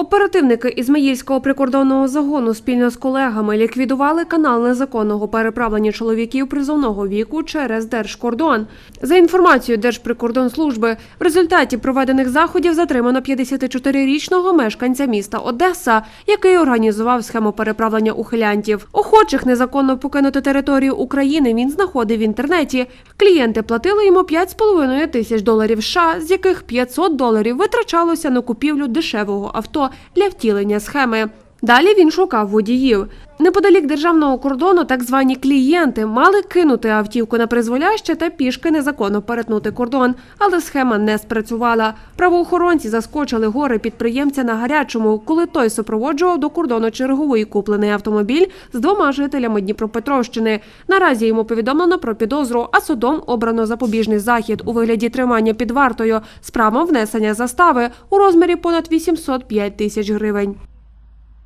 Оперативники Ізмаїльського прикордонного загону спільно з колегами ліквідували канал незаконного переправлення чоловіків призовного віку через держкордон. За інформацією Держприкордонслужби, в результаті проведених заходів затримано 54-річного мешканця міста Одеса, який організував схему переправлення ухилянтів. Охочих незаконно покинути територію України він знаходив в інтернеті. Клієнти платили йому 5,5 тисяч доларів США, з яких 500 доларів витрачалося на купівлю дешевого авто для втілення схеми. Далі він шукав водіїв. Неподалік державного кордону так звані клієнти мали кинути автівку на призволяще та пішки незаконно перетнути кордон, але схема не спрацювала. Правоохоронці заскочили гори підприємця на гарячому, коли той супроводжував до кордону черговий куплений автомобіль з двома жителями Дніпропетровщини. Наразі йому повідомлено про підозру, а судом обрано запобіжний захід у вигляді тримання під вартою з правом внесення застави у розмірі понад 805 тисяч гривень.